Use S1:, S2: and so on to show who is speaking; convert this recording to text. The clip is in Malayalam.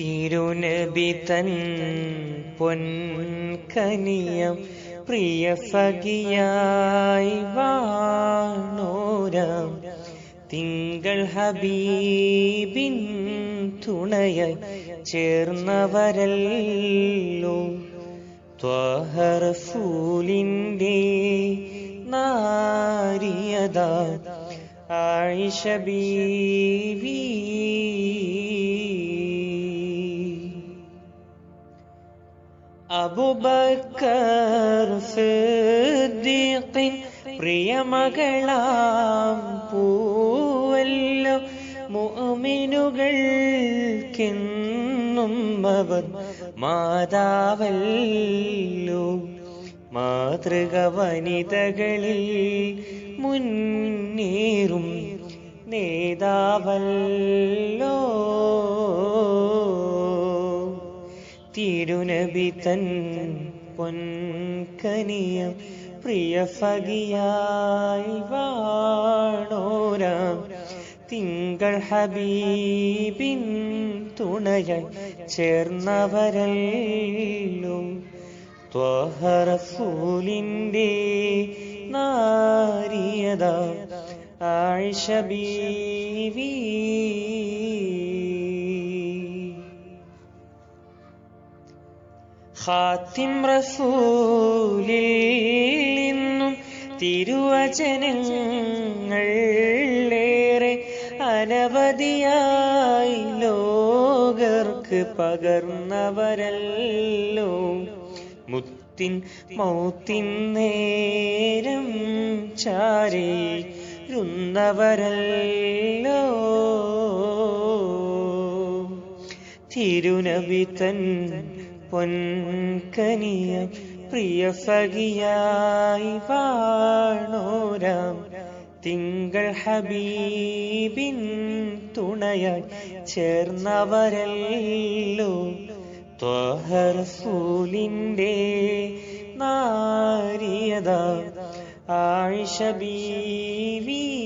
S1: തിരുനബി തൻ പൊൻ കനിയം പ്രിയ സഖിയായി വാണോരം. തിങ്കൾ ഹബീബിൻ തുണയ ചേർന്നവരല്ലോ. ത്വഹറസൂലിന്റെ നാരിയതാ. ആയിഷ അബുബക്കർ സിദ്ദീഖിൻ പ്രിയമകളാം പൂവല്ലോ. മുഅ്മിനുകൾ അവർ മാതാവല്ലോ. മാതൃക വനിതകളിൽ മുന്നേറും നേതാവല്ലോ. തിരുനബി തൻ പൊൻകനിയം പ്രിയ ഫകിയായി വാണോരാം. തിങ്കൾ ഹബീബിൻ തുണയ ചേർന്നവരല്ലും. ത്വഹറസൂലിന്റെ നാരിയത. ആയിഷ ബീവി ഖാത്തിം റസൂലിൽ നിന്നും തിരുവചനങ്ങൾ ഏറെ അനവധിയായി ലോകർക്ക് പകർന്നവരല്ലോ. മുത്തിൻ മൗത്തിൻ നേരം ചാരേരുന്നവരല്ലോ തിരുനബി തൻ പൊൻകനിയ പ്രിയ ഫകിയായി വാണോരാം. തിങ്കൾ ഹബീബിൻ തുണയായി ചേർന്നവരല്ലോ. ത്വഹറസൂലിന്റെ നാരിയത. ആയിഷ ബീവി